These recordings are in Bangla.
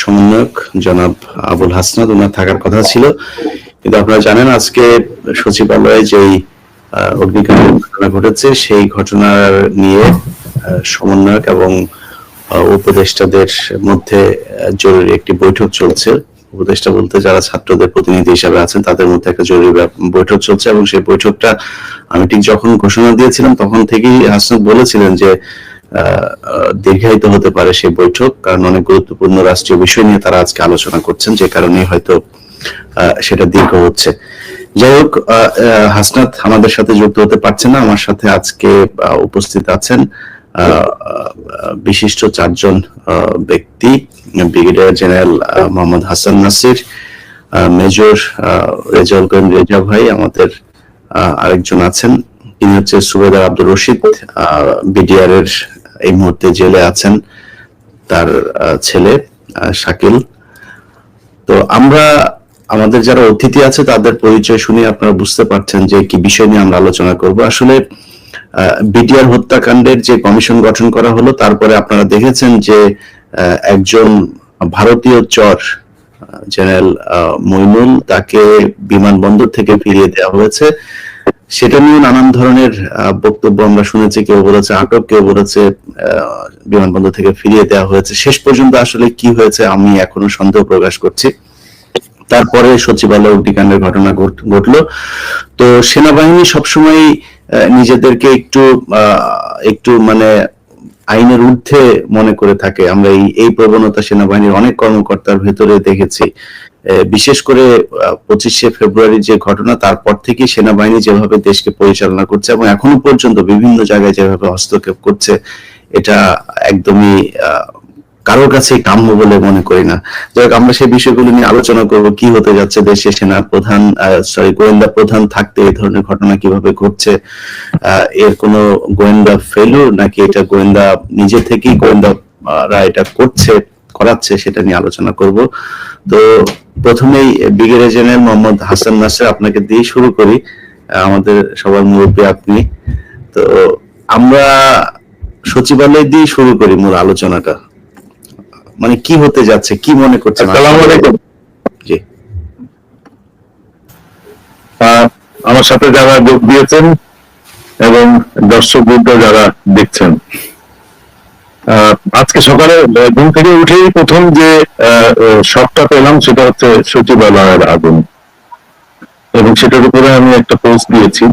সমন্বয়ক জনাব আবুল হাসনাদ ওনার থাকার কথা ছিল। কিন্তু আপনারা জানেন আজকে সচিবালয়ে ঘটনা ঘটেছে, সেই ঘটনার নিয়ে সমন্বয়ক এবং উপদেষ্টাদের মধ্যে জরুরি একটি বৈঠক চলছে। উপদেষ্টা বলতে যারা ছাত্রদের প্রতিনিধি হিসাবে আছেন, তাদের মধ্যে একটা জরুরি বৈঠক চলছে এবং সেই বৈঠকটা আমি ঠিক যখন ঘোষণা দিয়েছিলাম, তখন থেকেই হাসনাত বলেছিলেন যে দীর্ঘায়িত হতে পারে সেই বৈঠক, কারণ অনেক গুরুত্বপূর্ণ রাষ্ট্রীয় বিষয় নিয়ে তারা আজকে আলোচনা করছেন, যে কারণে হয়তো সেটা দীর্ঘ হচ্ছে। যাই হোক হাসনাত আমাদের সাথে যুক্ত হতে পারছেন না, আমার সাথে আজকে উপস্থিত আছেন বিশিষ্ট চারজন ব্যক্তি, brigadier general Mohammad Hasan Nasir major Rezaul Karim Reza ভাই, আমাদের আরেকজন আছেন তিনি হচ্ছে সুবেদার আব্দুর রশিদ বিডিআর এর এই মুহূর্তে জেলে আছেন তার আহ, ছেলে শাকিল। তো আমরা আমাদের যারা অতিথি আছে তাদের পরিচয় শুনে আপনারা বুঝতে পারছেন যে কি বিষয় নিয়ে আমরা আলোচনা করব। আসলে বিটিআর হত্যাকাণ্ডের যে কমিশন গঠন করা হলো তারপরে আপনারা দেখেছেন যে আহ, একজন ভারতীয় চর জেনারেল মইনুল তাকে বিমানবন্দর থেকে ফিরিয়ে দেওয়া হয়েছে। সেটা নিয়ে নানান ধরনের বক্তব্য আমরা শুনেছি। কেউ বলেছে আটক, কেউ বলেছে বিমানবন্দর থেকে ফিরিয়ে দেওয়া হয়েছে। শেষ পর্যন্ত আসলে কি হয়েছে আমি এখনও সন্দেহ প্রকাশ করছি। তারপরে সচিবালয় অগ্নিকাণ্ডের ঘটনা ঘটলো। তো সেনাবাহিনী সবসময় নিজেদেরকে একটু একটু মানে আইনের ঊর্ধ্বে মনে করে থাকে। আমরা এই এই প্রবণতা সেনাবাহিনীর অনেক কর্মকর্তার ভেতরে দেখেছি। বিশেষ করে পঁচিশে ফেব্রুয়ারি যে ঘটনা তারপর থেকে সেনাবাহিনী যেভাবে দেশকে পরিচালনা করছে এবং এখনও পর্যন্ত বিভিন্ন জায়গায় যেভাবে হস্তক্ষেপ করছে এটা একদমই কারোর কাছে কাম্য বলে মনে করি না। যাই হোক, আমরা সেই বিষয়গুলো নিয়ে আলোচনা করব কি হতে যাচ্ছে দেশে সেনা প্রধান সরি গোয়েন্দা প্রধান থাকতে এই ধরনের ঘটনা কীভাবে ঘটছে এর কোনো গোয়েন্দা ফেলু নাকি এটা গোয়েন্দা নিজে থেকেই গোয়েন্দারা এটা করছে করাচ্ছে সেটা নিয়ে আলোচনা করব। তো প্রথমেই ব্রিগেডিয়ার জেনারেল মোহাম্মদ হাসান নাসির আপনাকে দিয়ে শুরু করি আমাদের সবার মুরব্বী আপনি। তো আমরা সচিবালয় দিয়ে শুরু করি মূল আলোচনাটা। মানে কি হতে যাচ্ছে কি মনে করছেন? আসসালামু আলাইকুম। জি। আমার সাথে যারা যোগ দিয়েছেন এবং দর্শক যারা দেখছেন আজকে সকালে ঘুম থেকে উঠেই প্রথম যে শখটা পেলাম সেটা হচ্ছে সচিবালয়ের আগুন। এবং সেটার উপরে আমি একটা পোস্ট দিয়েছি।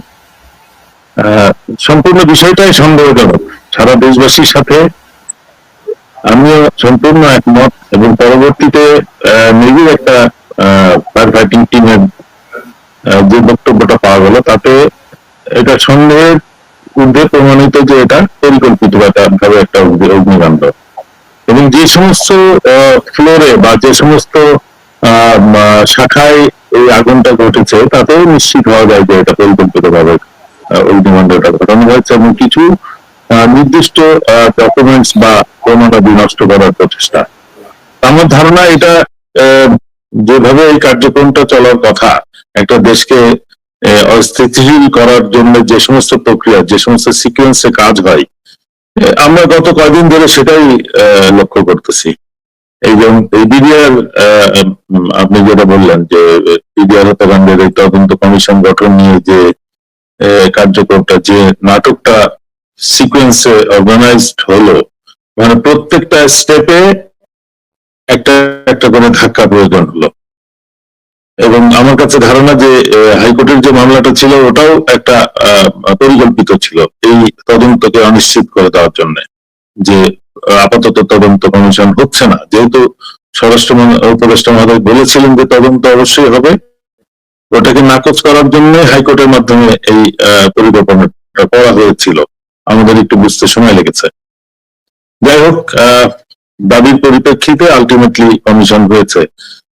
সম্পূর্ণ বিষয়টাই সন্দেহজনক। সারা দেশবাসীর সাথে আমিও সম্পূর্ণ একমত এবং পরবর্তীতে নিজের একটা ফায়ার ফাইটিং টিমের যে বক্তব্যটা পাওয়া গেল, তাতে এটা সন্দেহের ঊর্ধ্বে প্রমাণিত যে এটা পরিকল্পিত বা তার ভাবে একটা অগ্নি- অগ্নিকাণ্ড। এবং যে সমস্ত ফ্লোরে বা যে সমস্ত শাখায় এই আগুনটা ঘটেছে, তাতেও নিশ্চিত হওয়া যায় যে এটা পরিকল্পিত ভাবে অগ্নিকাণ্ডটা ঘটানো হয়েছে এবং কিছু নির্দিষ্ট ডকুমেন্টস বা প্রমাণাদি নষ্ট করার প্রচেষ্টা। আমার ধারণা এটা যেভাবে এই কার্যক্রমটা চলার কথা, একটা দেশকে অস্থিতিশীল করার জন্য যে সমস্ত প্রক্রিয়া, যে সমস্ত সিকোয়েন্সে কাজ হয় আমরা গত কয়দিন ধরে সেটাই লক্ষ্য করতেছি। যে এই বিডিআর আপনি যেটা বললেন যে বিডিআর হত্যাকাণ্ডের এই তদন্ত কমিশন গঠন নিয়ে যে কার্যক্রমটা যে নাটকটা সিকোয়েন্সে অর্গানাইজড হলো মানে প্রত্যেকটা স্টেপে একটা একটা করে ধাক্কা প্রয়োজন হলো। এবং আমার কাছে ধারণা যে হাইকোর্টের যে মামলাটা ছিল ওটাও একটা পরিকল্পিত ছিল এই তদন্তকে অনিশ্চিত করে দেওয়ার জন্য। যে আপাতত তদন্ত কমিশন হচ্ছে না। যেহেতু স্বরাষ্ট্র উপদেষ্টা মহোদয় বলেছিলেন যে তদন্ত অবশ্যই হবে ওটাকে নাকচ করার জন্য হাইকোর্টের মাধ্যমে এই আহ, পরিকল্পনাটা করা হয়েছিল। আমাদের একটু বুঝতে সময় লেগেছে। যাই হোক দাবির পরিপ্রেক্ষিতে আলটিমেটলি কমিশন হয়েছে।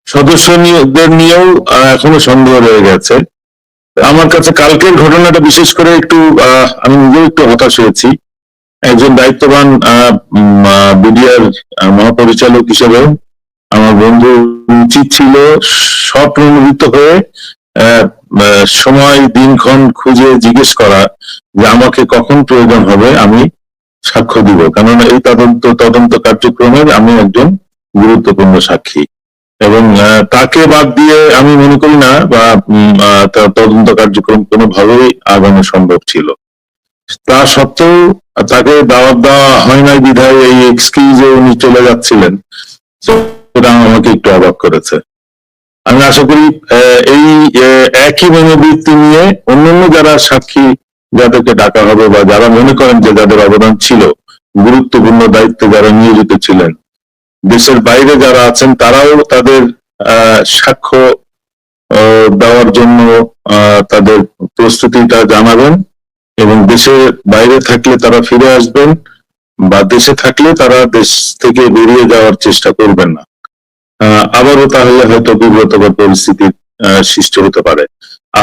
সদস্যদের নিয়েও এখনও সন্দেহ রয়ে গেছে। আমার কাছে কালকের ঘটনাটা বিশেষ করে একটু আমি নিজেও একটু হতাশ হয়েছি। একজন দায়িত্ববান বিডিআর মহাপরিচালক হিসেবে আমার বন্ধু উচিত ছিল, স্বপ্রণোদিত হয়ে সময়, দিনক্ষণ খুঁজে জিজ্ঞেস করা যে আমাকে কখন প্রয়োজন হবে, আমি সাক্ষ্য দিব। কেননা এই তদন্ত তদন্ত কার্যক্রমের আমি একজন গুরুত্বপূর্ণ সাক্ষী। এবং তাকে বাদ দিয়ে আমি মনে করি না বা তদন্ত কার্যক্রম কোনোভাবেই আগানো সম্ভব ছিল। তা সত্ত্বেও তাকে দাওয়াত দেওয়া হয় নাই বিধায় এই এক্সকিউজে উনি চলে যাচ্ছিলেন। সেটা আমাকে একটু অবাক করেছে। আমি আশা করি এই একই মনোবৃত্তি নিয়ে অন্যান্য যারা সাক্ষী যাদেরকে ডাকা হবে বা যারা মনে করেন যে যাদের অবদান ছিল, গুরুত্বপূর্ণ দায়িত্বে যারা নিয়োজিত ছিলেন দেশের বাইরে যারা আছেন, তারাও তাদের সাক্ষ্য দেওয়ার জন্য তাদের প্রস্তুতিটা জানাবেন এবং দেশের বাইরে থাকলে তারা ফিরে আসবেন বা দেশে থাকলে তারা দেশ থেকে বেরিয়ে যাওয়ার চেষ্টা করবেন না। আবারও তাহলে হয়তো বিব্রতকর পরিস্থিতির সৃষ্টি হতে পারে।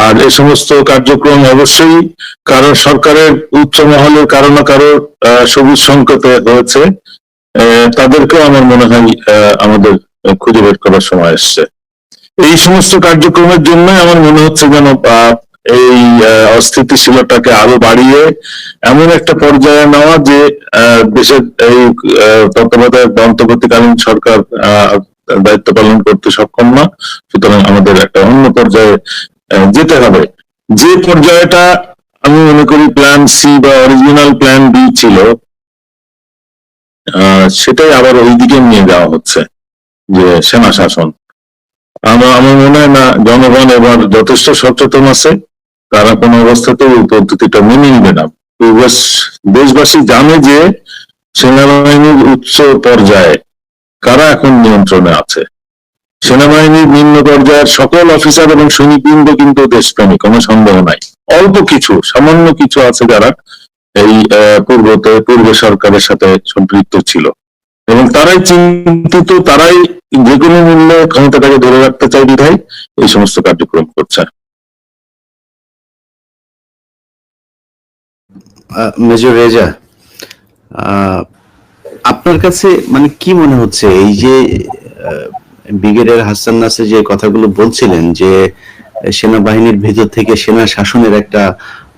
আর এ সমস্ত কার্যক্রম অবশ্যই কারও সরকারের উচ্চ মহলের কারও না কারও সবুজ সংকেতে হয়েছে। তাদেরকেও আমার মনে হয় আমাদের খুঁজে বের করার সময় এসছে। এই সমস্ত কার্যক্রমের জন্য আমার মনে হচ্ছে যেন এই অস্থিতিশীলতাকে আরও বাড়িয়ে এমন একটা পর্যায়ে নেওয়া যে দেশের এই তত্ত্বাবধায়ক অন্তর্বর্তীকালীন সরকার দায়িত্ব পালন করতে সক্ষম না। সুতরাং আমাদের একটা অন্য পর্যায়ে যেতে হবে। যে পর্যায়টা আমি মনে করি প্ল্যান সি বা অরিজিনাল প্ল্যান বি ছিল সেটাই আবার ওই দিকে নিয়ে যাওয়া হচ্ছে, যে সেনা শাসন আমার আমার মনে হয় না, জনগণ এবার যথেষ্ট সচেতন আছে, তারা কোনো অবস্থাতে এই পদ্ধতিটা মেনে নিবে না। দেশবাসী জানে যে সেনাবাহিনীর উচ্চ পর্যায়ে কারা এখন নিয়ন্ত্রণে আছে। সেনাবাহিনীর নিম্ন পর্যায়ের সকল অফিসার এবং সৈনিকবৃন্দ কিন্তু দেশপ্রেমী কোনো সন্দেহ নাই। অল্প কিছু, সামান্য কিছু আছে যারা এই আহ, পূর্বতে পূর্ব সরকারের সাথে সম্পৃক্ত ছিল। এবং তারাই চিন্তিত তারাই যে কোনো মূল্যে ক্ষমতাটাকে ধরে রাখতে চাই বিধায় এই সমস্ত কার্যক্রম করছে। আহ, মেজর রেজা আহ, আপনার কাছে মানে কি মনে হচ্ছে? এই যে আহ, ব্রিগেডিয়ার হাসান নাসির যে কথাগুলো বলছিলেন যে সেনাবাহিনীর ভেতর থেকে সেনা শাসনের একটা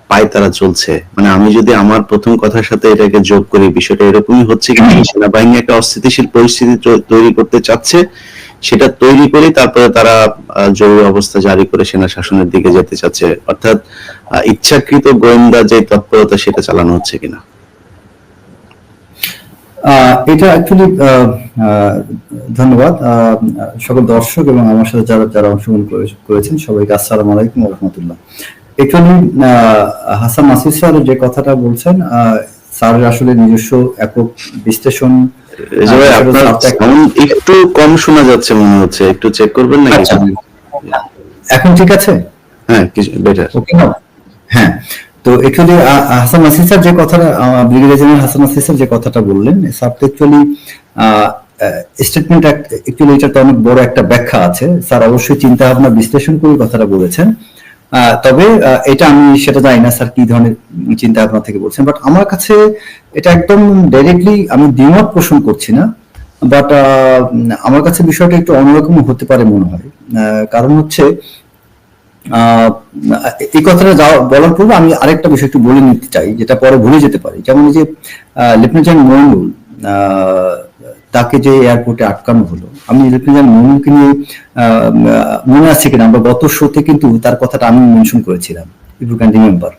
পায়তারা চলছে। মানে আমি যদি আমার প্রথম কথার সাথে এটাকে যোগ করি, বিষয়টা এরকমই হচ্ছে কি সেনাবাহিনী একটা অস্থিতিশীল পরিস্থিতি তৈরি করতে চাচ্ছে। সেটা তৈরি করে তারপরে তারা জরুরি অবস্থা জারি করে সেনা শাসনের দিকে যেতে চাচ্ছে। অর্থাৎ ইচ্ছাকৃত গোয়েন্দা যে তৎপরতা সেটা চালানো হচ্ছে কিনা। এটা অ্যাকচুয়ালি ধন্যবাদ। সকল দর্শক এবং আমার সাথে যারা যারা অংশগ্রহণ করে- করেছেন, সবাইকে আসসালামু আলাইকুম রহমতুল্লাহ। অ্যাকচুয়ালি হাসান নাসির স্যার যে কথাটা বলছেন আহ, স্যারের আসলে নিজস্ব একক বিশ্লেষণ একটু কম শোনা যাচ্ছে মনে হচ্ছে একটু চেক করবেন নাকি? আচ্ছা। এখন ঠিক আছে? হ্যাঁ বেটার হ্যাঁ তো অ্যাকচুয়ালি হাসান নাসির স্যার যে কথাটা brigadier general Hasan Nasir sir যে কথাটা বললেন স্যার তো অ্যাকচুয়ালি স্টেটমেন্ট অ্যাকচুয়ালি এটাতে অনেক বড় একটা ব্যাখ্যা আছে। স্যার অবশ্যই চিন্তা ভাবনা বিশ্লেষণ করে কথাটা বলেছেন। তবে এটা আমি সেটা জানি না স্যার কি ধরনের চিন্তা ভাবনা থেকে বলছেন বাট আমার কাছে এটা একদম ডাইরেক্টলি আমি দ্বিমত পোষণ করছি না বাট আমার কাছে বিষয়টা একটু অন্যরকম হতে পারে মনে হয়। কারণ হচ্ছে এই কথাটা বলার পূর্বে আমি আরেকটা বিষয় একটু বলে নিতে চাই যেটা পরে ভুলে যেতে পারি। যেমন যে লেফটেন্যান্ট মইনুল আহ, তাকে যে এয়ারপোর্টে আটকানো হলো। আমি লেফটেন্যান্ট নিয়ে মনে আছে কিনা? আমরা গত শোতে কিন্তু তার কথাটা আমি মেনশন করেছিলাম ইফ ক্যান রিমেম্বার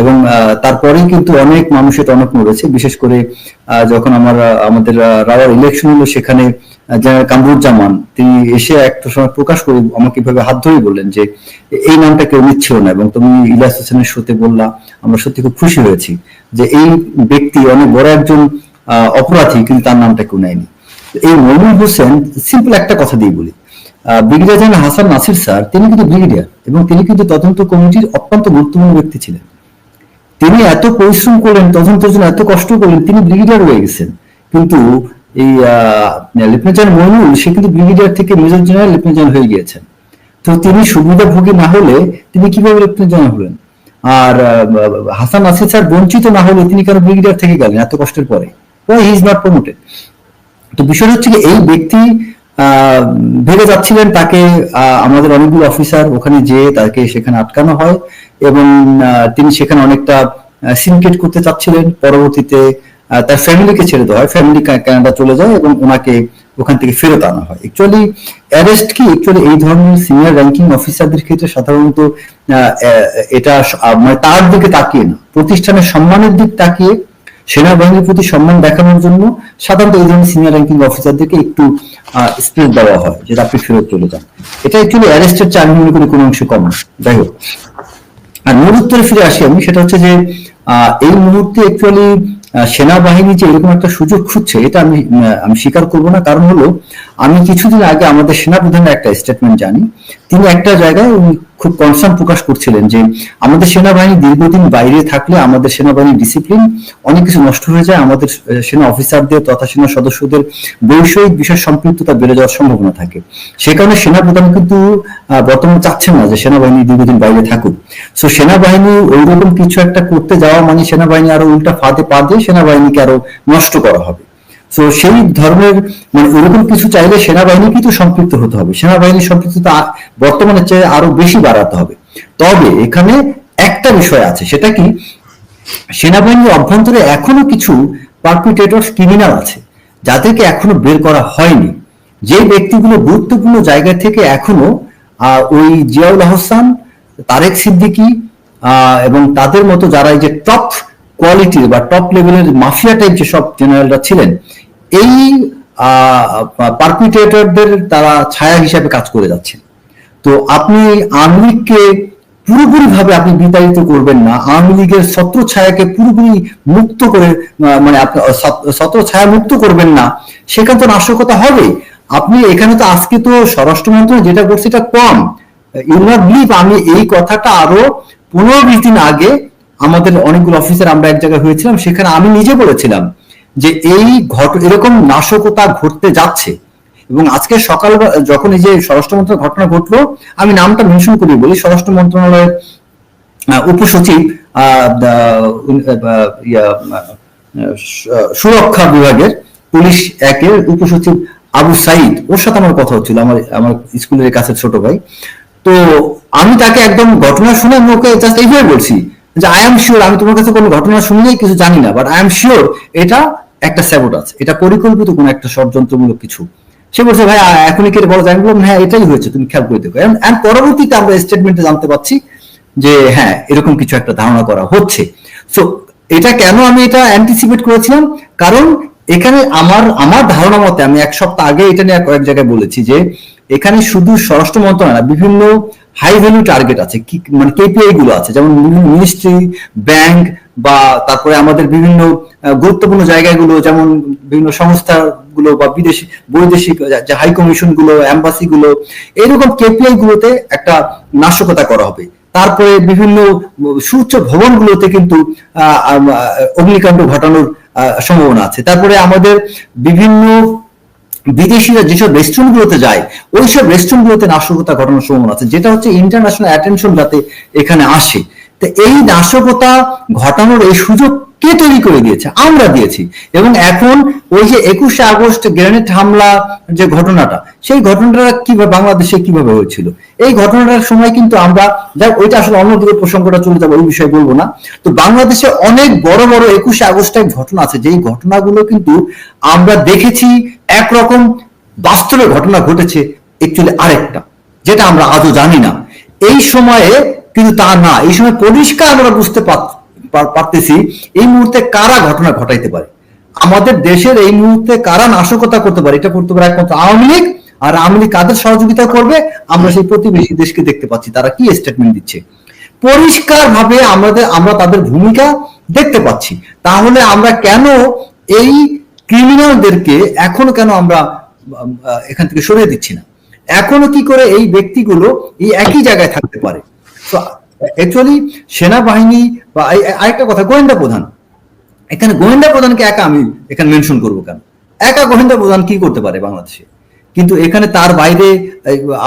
এবং আহ, তারপরেই কিন্তু অনেক মানুষের এটা অনেক মরেছে বিশেষ করে যখন আমার আমাদের রাওয়ার ইলেকশন হলো সেখানে জেনারেল কামরুজ্জামান তিনি এসে একটা সময় প্রকাশ করে আমাকে এভাবে হাত ধরে বললেন যে এই নামটা কেউ নিচ্ছিল না। এবং তুমি ইলিয়াস হোসেনের শোতে বললা আমরা সত্যি খুব খুশি হয়েছি যে এই ব্যক্তি অনেক বড় একজন অপরাধী কিন্তু তার নামটা কেউ নেয়নি। এই মইনুল হোসেন সিম্পল একটা কথা দিয়ে বলি। Brigadier general Hasan Nasir sir, তিনি কিন্তু ব্রিগেডিয়ার এবং তিনি কিন্তু তদন্ত কমিটির অত্যন্ত গুরুত্বপূর্ণ ব্যক্তি ছিলেন। তিনি এত পরিশ্রম করলেন, তদন্তের জন্য এত কষ্ট করলেন, তিনি ব্রিগেডিয়ার হয়ে গেছেন। কিন্তু এই লেফটেন্যান্ট জেনারেল মইনুল সে কিন্তু ব্রিগেডিয়ার থেকে মেজর জেনারেল লেফটেন্যান্ট জেনারেল হয়ে গিয়েছেন। তো তিনি সুবিধাভোগী না হলে তিনি কীভাবে লেফটেন্যান্ট জেনারেল হলেন? আর হাসান নাসির স্যার বঞ্চিত না হলে তিনি কেন ব্রিগেডিয়ার থেকে গেলেন এত কষ্টের পরে? হি ইজ নট প্রমোটেড তো বিষয়টা হচ্ছে এই ব্যক্তি ভেবে যাচ্ছিলেন তাকে আমাদের অনেকগুলো অফিসার ওখানে যেয়ে তাকে সেখানে আটকানো হয় এবং তিনি সেখানে অনেকটা সিনকেট করতে চাচ্ছিলেন। পরবর্তীতে তার ফ্যামিলিকে ছেড়ে দেওয়া হয়। ফ্যামিলি কানাডা চলে যায় এবং ওনাকে ওখান থেকে ফেরত আনা হয়। অ্যাকচুয়ালি অ্যারেস্ট কি? অ্যাকচুয়ালি এই ধরনের সিনিয়র র্যাঙ্কিং অফিসারদের ক্ষেত্রে সাধারণত এটা মানে তার দিকে তাকিয়ে না। প্রতিষ্ঠানের সম্মানের দিক তাকিয়ে সেনাবাহিনীর প্রতি সম্মান দেখানোর জন্য সাধারণত এই ধরনের সিনিয়র র্যাঙ্কিং অফিসারদেরকে একটু স্পেস দেওয়া হয় যে আপনি ফেরত চলে যান। এটা অ্যাকচুয়ালি অ্যারেস্টের চার মনে করি কোনো অংশে কম যাই হোক। আর মূল উত্তরে ফিরে আসি আমি, সেটা হচ্ছে যে এই মুহূর্তে অ্যাকচুয়ালি সেনাবাহিনী যে এরকম একটা সুযোগ খুঁজছে, এটা আমি আমি স্বীকার করব না। কারণ হলো, আমি কিছুদিন আগে আমাদের সেনাপ্রধানের একটা স্টেটমেন্ট জানি। তিনি একটা জায়গায় খুব কনসার্ন প্রকাশ করছিলেন যে আমাদের সেনাবাহিনী দীর্ঘদিন বাইরে থাকলে আমাদের সেনাবাহিনীর ডিসিপ্লিন অনেক কিছু নষ্ট হয়ে যায়, আমাদের সেনা অফিসারদের তথা সেনা সদস্যদের বৈষয়িক বিষয় সম্পৃক্ততা বেড়ে যাওয়ার সম্ভাবনা থাকে। সে কারণে সেনাপ্রধান কিন্তু বর্তমানে চাচ্ছেন না যে সেনাবাহিনী দীর্ঘদিন বাইরে থাকুক। সো সেনাবাহিনী ওইরকম কিছু একটা করতে যাওয়া মানে সেনাবাহিনী আরও উল্টা ফাঁদে পা দিয়ে সেনাবাহিনীকে আরও নষ্ট করা হবে। তো সেই ধরনের মানে এরকম কিছু চাইলে সেনাবাহিনী কিন্তু সম্পৃক্ত হতে হবে। সেনাবাহিনীর সম্পৃক্ততা আ- বর্তমানে চেয়ে আরও বেশি বাড়াতে হবে। তবে এখানে একটা বিষয় আছে, সেটা কি? সেনাবাহিনীর অভ্যন্তরে এখনও কিছু পারপিটেটর ক্রিমিনাল আছে, যাদেরকে এখনও বের করা হয়নি। যে ব্যক্তিগুলো গুরুত্বপূর্ণ জায়গা থেকে এখনও ওই জিয়াউল আহসান, তারেক সিদ্দিকী এবং তাদের মতো যারা এই যে টপ কোয়ালিটির বা টপ লেভেলের মাফিয়া টাইপ যেসব জেনারেলরা ছিলেন এই পারপিটেটরদের তারা ছায়া হিসাবে কাজ করে যাচ্ছে। তো আপনি আওয়ামী লীগকে পুরোপুরি ভাবে আপনি বিতাড়িত করবেন না। আওয়ামী লীগের ছত্র ছায়াকে পুরোপুরি মুক্ত করে মানে ছত্র ছায়া মুক্ত করবেন না সেখানে তো নাশকতা হবে। আপনি এখানে তো আজকে তো স্বরাষ্ট্র মন্ত্রণালয় যেটা করছে এটা কম। ইউ নট বিলিভ আমি এই কথাটা আরও পনেরো বিশ দিন আগে আমাদের অনেকগুলো অফিসার আমরা এক জায়গায় হয়েছিলাম, সেখানে আমি নিজে বলেছিলাম যে এই ঘট, এরকম নাশকতা ঘটতে যাচ্ছে। এবং আজকে সকাল, যখন এই যে স্বরাষ্ট্র মন্ত্রণালয় ঘটনা ঘটলো, আমি নামটা মেনশন করি বলি। স্বরাষ্ট্র মন্ত্রণালয়ের উপসচিব সুরক্ষা বিভাগের পুলিশ একের উপসচিব আবু সাইদ। ওর সাথে আমার কথা হচ্ছিল, আমার আমার স্কুলের কাছে ছোট ভাই। তো আমি তাকে একদম ঘটনা শুনে আমি ওকে জাস্ট এইভাবে বলছি যে আই এম শিওর আমি তোমার কাছে কোনো ঘটনা শুনলেই কিছু জানি না বাট আই এম শিওর এটা একটা স্যাবোটাজ এটা পরিকল্পিত কোনো একটা ষড়যন্ত্রমূলক কিছু। সে বলছে, ভাই এখনই কেটে বলা যায়? বললাম হ্যাঁ এটাই হয়েছে, তুমি খেয়াল করে দেখো। এন্ড পরবর্তীতে আমরা স্টেটমেন্টে জানতে পারছি যে হ্যাঁ এরকম কিছু একটা ধারণা করা হচ্ছে। সো এটা কেন আমি এটা অ্যান্টিসিপেট করেছিলাম? কারণ এখানে আমার আমার ধারণা মতে আমি এক সপ্তাহ আগে এটা নিয়ে কয়েক জায়গায় বলেছি যে এখানে শুধু স্বরাষ্ট্র মন্ত্রণালয় না, বিভিন্ন হাই ভ্যালু টার্গেট আছে কি মানে কেপিআই গুলো আছে যেমন বিভিন্ন মিনিস্ট্রি ব্যাংক বা তারপরে আমাদের বিভিন্ন গুরুত্বপূর্ণ জায়গাগুলো যেমন বিভিন্ন সংস্থাগুলো বা বিদেশি বৈদেশিক যে হাই কমিশনগুলো এম্বাসি গুলো এরকম কেপিআই গুলোতে একটা নাশকতা করা হবে। তারপরে বিভিন্ন সুউচ্চ ভবনগুলোতে কিন্তু অগ্নিকাণ্ড ঘটানোর সম্ভাবনা আছে। তারপরে আমাদের বিভিন্ন বিদেশিরা যেসব রেস্টুরেন্টগুলোতে যায়, ওইসব রেস্টুরেন্ট গুলোতে নাশকতা ঘটানোর সম্ভাবনা আছে, যেটা হচ্ছে ইন্টারন্যাশনাল অ্যাটেনশন যাতে এখানে আসে। তো এই নাশকতা ঘটানোর এই সুযোগ কে তৈরি করে দিয়েছে? আমরা দিয়েছি। এবং এখন ওই যে একুশে আগস্ট গ্রেনেড হামলা যে ঘটনাটা, সেই ঘটনাটা কীভাবে বাংলাদেশে কীভাবে হয়েছিল? এই ঘটনাটার সময় কিন্তু আমরা, যাক, ওইটা আসলে অন্যদিকে প্রসঙ্গটা চলে যাবে, ওই বিষয়ে বলব না। তো বাংলাদেশে অনেক বড় বড় একুশে আগস্টের ঘটনা আছে, যেই ঘটনাগুলো কিন্তু আমরা দেখেছি, একরকম বাস্তবে ঘটনা ঘটেছে একচুয়ালি আরেকটা, যেটা আমরা আজও জানি না। এই সময়ে কিন্তু তা না, এই সময় পরিষ্কার আমরা বুঝতে পার- পার- পারতেছি, এই মুহূর্তে কারা ঘটনা ঘটাইতে পারে? আমাদের দেশের এই মুহূর্তে কারা নাশকতা করতে পারে? এটা করতে পারে একমাত্র আওয়ামী লীগ, আর আওয়ামী লীগ কাদের সহযোগিতা করবে? আমরা সেই প্রতিবেশী দেশকে দেখতে পাচ্ছি, তারা কি স্টেটমেন্ট দিচ্ছে? পরিষ্কার ভাবে আমাদের আমরা তাদের ভূমিকা দেখতে পাচ্ছি। তাহলে আমরা কেন এই ক্রিমিনালদেরকে এখনও কেন আমরা এখান থেকে সরিয়ে দিচ্ছি না? এখনও কি করে এই ব্যক্তিগুলো এই একই জায়গায় থাকতে পারে? তো অ্যাকচুয়ালি সেনাবাহিনী বা আরেকটা কথা, গোয়েন্দা প্রধান। এখানে গোয়েন্দা প্রধানকে একা আমি এখানে মেনশন করব কেন? একা গোয়েন্দা প্রধান কি করতে পারে বাংলাদেশে? কিন্তু এখানে তার বাইরে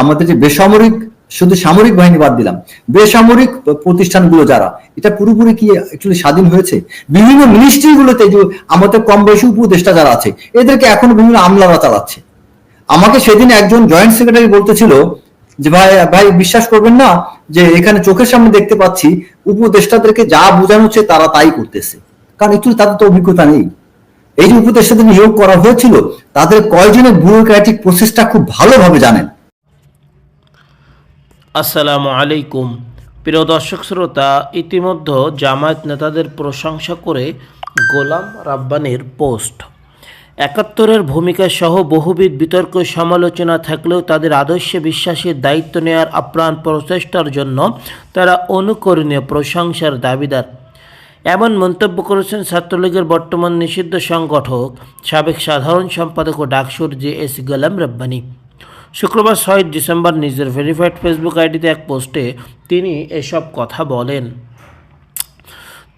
আমাদের যে বেসামরিক, শুধু সামরিক বাহিনী বাদ দিলাম, বেসামরিক প্রতিষ্ঠানগুলো যারা, এটা পুরোপুরি কি অ্যাকচুয়ালি স্বাধীন হয়েছে? বিভিন্ন মিনিস্ট্রিগুলোতে যে আমাদের কম বয়সী উপদেষ্টা যারা আছে, এদেরকে এখন বিভিন্ন আমলারা চালাচ্ছে। আমাকে সেদিন একজন জয়েন্ট সেক্রেটারি বলতেছিল যে ভাই ভাই বিশ্বাস করবেন না যে এখানে চোখের সামনে দেখতে পাচ্ছি উপদেষ্টাদেরকে যা বোঝানো হচ্ছে তারা তাই করতেছে। কারণ একটু তাদের তো অভিজ্ঞতা নেই। এই যে উপদেষ্টাদের নিয়োগ করা হয়েছিল, তাদের কয়জনের ব্যুরোক্রেটিক প্রসেসটা খুব ভালোভাবে জানেন। আসসালামু আলাইকুম। প্রিয় দর্শক শ্রোতা, ইতিমধ্যে জামায়াত নেতাদের প্রশংসা করে গোলাম রাব্বানির পোস্ট। একাত্তরের ভূমিকা সহ বহুবিধ বিতর্ক সমালোচনা থাকলেও তাদের আদর্শে বিশ্বাসের দায়িত্ব নেওয়ার আপ্রাণ প্রচেষ্টার জন্য তারা অনুকরণীয় প্রশংসার দাবিদার। এমন মন্তব্য করেছেন ছাত্রলীগের বর্তমান নিষিদ্ধ সংগঠক, সাবেক সাধারণ সম্পাদক ও ডাকসুর জে এস গোলাম রব্বানি। শুক্রবার ছয় ডিসেম্বর নিজের ভেরিফাইড ফেসবুক আইডিতে এক পোস্টে তিনি এসব কথা বলেন।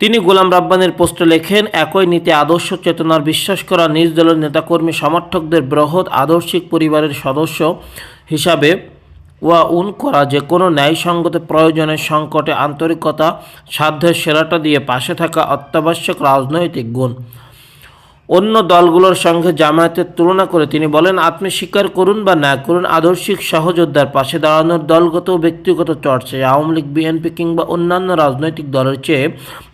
তিনি গোলাম রাব্বানের পোস্টে লেখেন, একই নীতি আদর্শ চেতনার বিশ্বাস করা নিজ দলের নেতাকর্মী সমর্থকদের বৃহৎ আদর্শিক পরিবারের সদস্য হিসাবে ওয়া উন করা যে কোনো ন্যায়সঙ্গত প্রয়োজনের সংকটে আন্তরিকতা, সাধ্যের সেরাটা দিয়ে পাশে থাকা অত্যাবশ্যক রাজনৈতিক গুণ। অন্য দলগুলোর সঙ্গে জামায়াতের তুলনা করে তিনি বলেন, আপনি স্বীকার করুন বা না করুন, আদর্শিক সহযোদ্ধার পাশে দাঁড়ানোর দলগত ও ব্যক্তিগত চর্চায় আওয়ামী লীগ, বিএনপি কিংবা অন্যান্য রাজনৈতিক দলের চেয়ে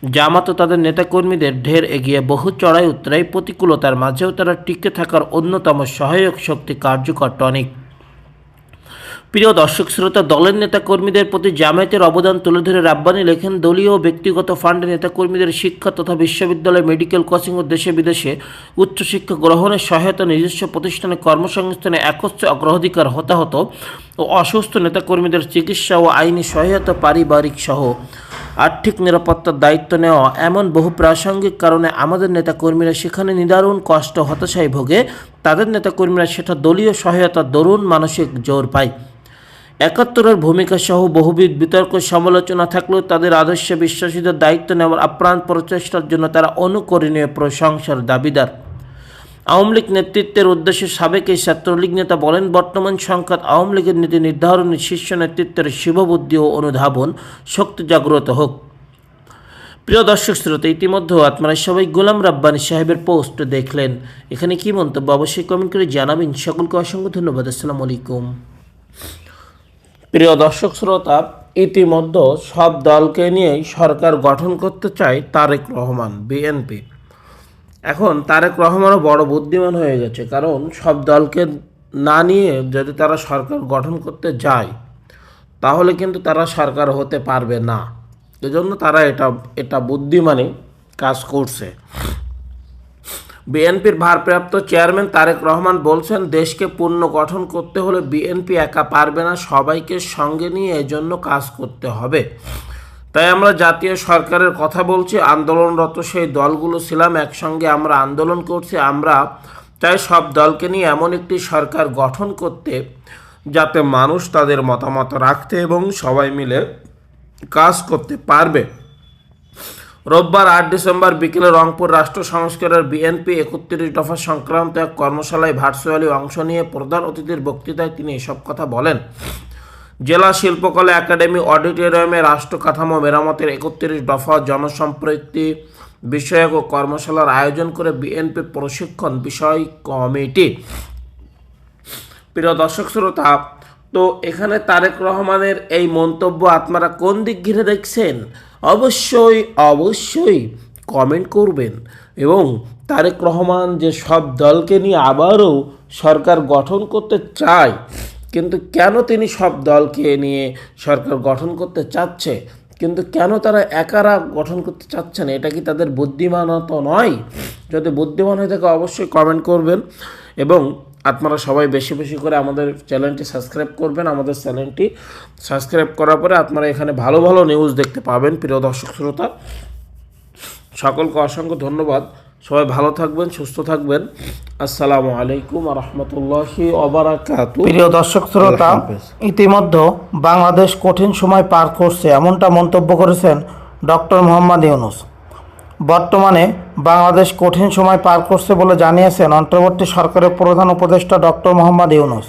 জামাত তাদের নেতাকর্মীদের ঢের এগিয়ে বহু চড়াই উত্তরাই প্রতিকূলতার মাঝেও তারা টিকে থাকার অন্যতম সহায়ক শক্তি কার্যকর টনিক। প্রিয় দর্শক শ্রোতা, দলের নেতাকর্মীদের প্রতি জামায়াতের অবদান তুলে ধরে রাব্বানি লেখেন, দলীয় ও ব্যক্তিগত ফান্ডে নেতাকর্মীদের শিক্ষা তথা বিশ্ববিদ্যালয় মেডিকেল কোচিং ও দেশে বিদেশে উচ্চশিক্ষা গ্রহণের সহায়তা নিজস্ব প্রতিষ্ঠানে কর্মসংস্থানে একত্রে অগ্রাধিকার হতাহত ও অসুস্থ নেতাকর্মীদের চিকিৎসা ও আইনি সহায়তা পারিবারিক সহ আর্থিক নিরাপত্তার দায়িত্ব নেওয়া এমন বহু প্রাসঙ্গিক কারণে আমাদের নেতাকর্মীরা সেখানে নিদারুণ কষ্ট, হতাশায় ভোগে। তাদের নেতাকর্মীরা সেটা দলীয় সহায়তা দরুণ মানসিক জোর পায়। একাত্তরের ভূমিকা সহ বহুবিধ বিতর্ক, সমালোচনা থাকলেও তাদের আদর্শে বিশ্বাসীদের দায়িত্ব নেওয়ার আপ্রাণ প্রচেষ্টার জন্য তারা অনুকরণীয় প্রশংসার দাবিদার। আওয়ামী লীগ নেতৃত্বের উদ্দেশ্যে সাবেক এই ছাত্রলীগ নেতা বলেন, বর্তমান সংখ্যাত আওয়ামী লীগের নীতি নির্ধারণী শীর্ষ নেতৃত্বের শিববুদ্ধি ও অনুধাবন শক্তি জাগ্রত হোক। প্রিয় দর্শক শ্রোতা ইতিমধ্যে আপনারা সবাই গোলাম রাব্বানি সাহেবের পোস্ট দেখলেন। এখানে কি মন্তব্য? অবশ্যই কমেন্ট করে জানাবেন। সকলকে অসংখ্য ধন্যবাদ। আসসালামু আলাইকুম। প্রিয় দর্শক শ্রোতা, ইতিমধ্যে সব দলকে নিয়েই সরকার গঠন করতে চায় তারেক রহমান, বিএনপি। এখন তারেক রহমানও বড় বুদ্ধিমান হয়ে গেছে, কারণ সব দলকে না নিয়ে যদি তারা সরকার গঠন করতে যায়, তাহলে কিন্তু তারা সরকার হতে পারবে না। এজন্য তারা এটা এটা বুদ্ধিমানে কাজ করছে। বিএনপির ভারপ্রাপ্ত চেয়ারম্যান তারেক রহমান বলছেন, দেশকে পূর্ণ গঠন করতে হলে বিএনপি একা পারবে না, সবাইকে সঙ্গে নিয়ে এজন্য কাজ করতে হবে। তাই আমরা জাতীয় সরকারের কথা বলছি, আন্দোলনরত সেই দলগুলো ছিলাম, একসঙ্গে আমরা আন্দোলন করছি, আমরা চাই সব দলকে নিয়ে এমন একটি সরকার গঠন করতে, যাতে মানুষ তাদের মতামত রাখতে এবং সবাই মিলে কাজ করতে পারবে। রোববার আট ডিসেম্বর বিকেলে রংপুর রাষ্ট্র সংস্কারের বিএনপি একত্রিশ দফা সংক্রান্ত এক কর্মশালায় ভার্চুয়ালি অংশ নিয়ে প্রধান অতিথির বক্তৃতায় তিনি এসব কথা বলেন। জেলা শিল্পকলা একাডেমি অডিটোরিয়ামে রাষ্ট্র কাঠামো মেরামতের একত্রিশ দফা জনসম্পৃক্তি বিষয়ক ও কর্মশালার আয়োজন করে বিএনপি প্রশিক্ষণ বিষয় কমিটি। প্রিয় দর্শক শ্রোতা, তো এখানে তারেক রহমানের এই মন্তব্য আপনারা কোন দিক ঘিরে দেখছেন? অবশ্যই অবশ্যই কমেন্ট করবেন। এবং তারেক রহমান যে সব দলকে নিয়ে আবারও সরকার গঠন করতে চায়, কিন্তু কেন তিনি সব দলকে নিয়ে সরকার গঠন করতে চাচ্ছে? কিন্তু কেন তারা একারা গঠন করতে চাচ্ছেন এটা কি তাদের বুদ্ধিমানত নয়? যদি বুদ্ধিমান হয়ে থাকে অবশ্যই কমেন্ট করবেন। এবং আপনারা সবাই বেশি বেশি করে আমাদের চ্যানেলটি সাবস্ক্রাইব করবেন। আমাদের চ্যানেলটি সাবস্ক্রাইব করার পরে আপনারা এখানে ভালো ভালো নিউজ দেখতে পাবেন প্রিয় দর্শক শ্রোতা। সকলকে অসংখ্য ধন্যবাদ। সবাই ভালো থাকবেন সুস্থ থাকবেন। আসসালামু আলাইকুম রহমতুল্লাহি অবরাকাতু প্রিয় দর্শক শ্রোতা ইতিমধ্যে বাংলাদেশ কঠিন সময় পার করছে এমনটা মন্তব্য করেছেন ডক্টর মোহাম্মদ ইউনুস। বর্তমানে বাংলাদেশ কঠিন সময় পার করছে বলে জানিয়েছেন অন্তর্বর্তী সরকারের প্রধান উপদেষ্টা ডক্টর মোহাম্মদ ইউনুস।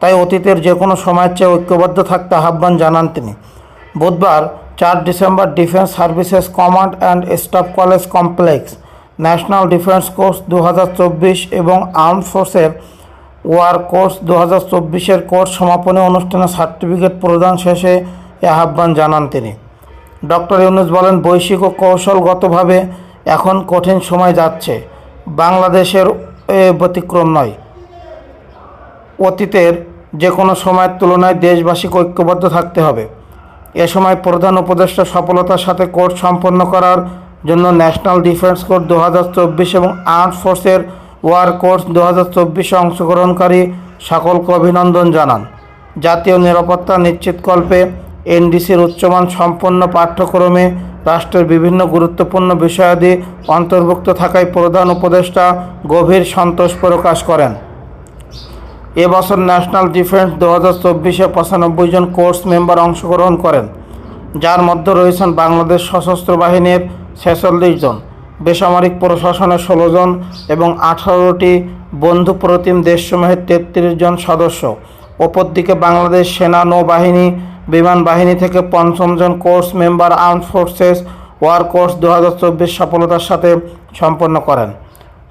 তাই অতীতের যে কোনো সময়ের চেয়ে ঐক্যবদ্ধ থাকতে আহ্বান জানান তিনি। বুধবার, চার December defence services command and staff college complex, national defence course দু হাজার চব্বিশ এবং আর্ম ফোর্সের ওয়ার কোর্স দু হাজার কোর্স সমাপনী অনুষ্ঠানে সার্টিফিকেট প্রদান শেষে এ আহ্বান জানান তিনি। ডক্টর ইউনুস বলেন, বৈশ্বিক ও কৌশলগতভাবে এখন কঠিন সময় যাচ্ছে। বাংলাদেশের ব্যতিক্রম নয়। অতীতের যে কোনো সময়ের তুলনায় দেশবাসীকে ঐক্যবদ্ধ থাকতে হবে। এ সময় প্রধান উপদেষ্টা সফলতার সাথে কোর্স সম্পন্ন করার জন্য ন্যাশনাল ডিফেন্স কোর্স দু হাজার চব্বিশ এবং আর্মড ফোর্সের ওয়ার কোর্স দু হাজার চব্বিশে অংশগ্রহণকারী সকলকে অভিনন্দন জানান। জাতীয় নিরাপত্তা নিশ্চিতকল্পে এনডিসির উচ্চমান সম্পন্ন পাঠ্যক্রমে রাষ্ট্রের বিভিন্ন গুরুত্বপূর্ণ বিষয়াদি অন্তর্ভুক্ত থাকায় প্রধান উপদেষ্টা গভীর সন্তোষ প্রকাশ করেন। এবছর ন্যাশনাল ডিফেন্স দু হাজার চব্বিশে পঁচানব্বই জন কোর্স মেম্বার অংশগ্রহণ করেন, যার মধ্যে রয়েছেন বাংলাদেশ সশস্ত্র বাহিনীর ছেচল্লিশ জন, বেসামরিক প্রশাসনের ষোলো জন এবং আঠারোটি বন্ধু প্রতিম দেশসমূহের তেত্রিশ জন সদস্য। অপরদিকে বাংলাদেশ সেনা নৌবাহিনী বিমান বাহিনী থেকে পঞ্চম জন course member armed forces war course দু হাজার চব্বিশ সফলতার সাথে সম্পন্ন করেন।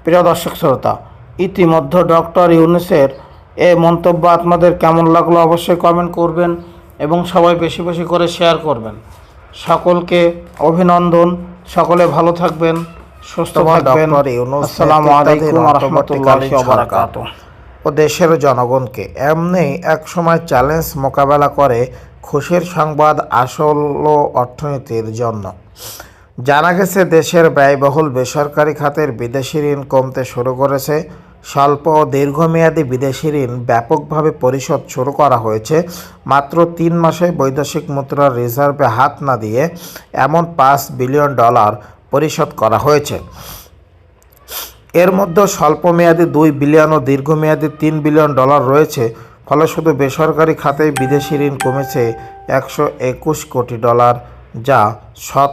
প্রিয় দর্শক শ্রোতা ইতিমধ্যে ডক্টর ইউনিসের এই মন্তব্য আপনাদের কেমন লাগল অবশ্যই কমেন্ট করবেন এবং সবাই বেশি বেশি করে শেয়ার করবেন। সকলকে অভিনন্দন সকলে ভালো থাকবেন সুস্থ থাকবেন। আসসালামু আলাইকুম রহমতুল্লাহি বারাকাতুহু। ও দেশের জনগণকে এমনি এক সময় চ্যালেঞ্জ মোকাবেলা করে খুশির সংবাদ আসল অর্থনীতির জন্য। জানা গেছে, দেশের ব্যয়বহুল বেসরকারি খাতের বিদেশি ঋণ কমতে শুরু করেছে। স্বল্প ও দীর্ঘমেয়াদী বিদেশি ঋণ ব্যাপকভাবে পরিশোধ শুরু করা হয়েছে। মাত্র তিন মাসে বৈদেশিক মুদ্রার রিজার্ভে হাত না দিয়ে এমন পাঁচ বিলিয়ন ডলার পরিশোধ করা হয়েছে। এর মধ্যে স্বল্পমেয়াদী দুই বিলিয়ন ও দীর্ঘমেয়াদী তিন বিলিয়ন ডলার রয়েছে। ফলে শুধু বেসরকারি খাতে বিদেশি ঋণ কমেছে একশো একুশ কোটি ডলার যা শত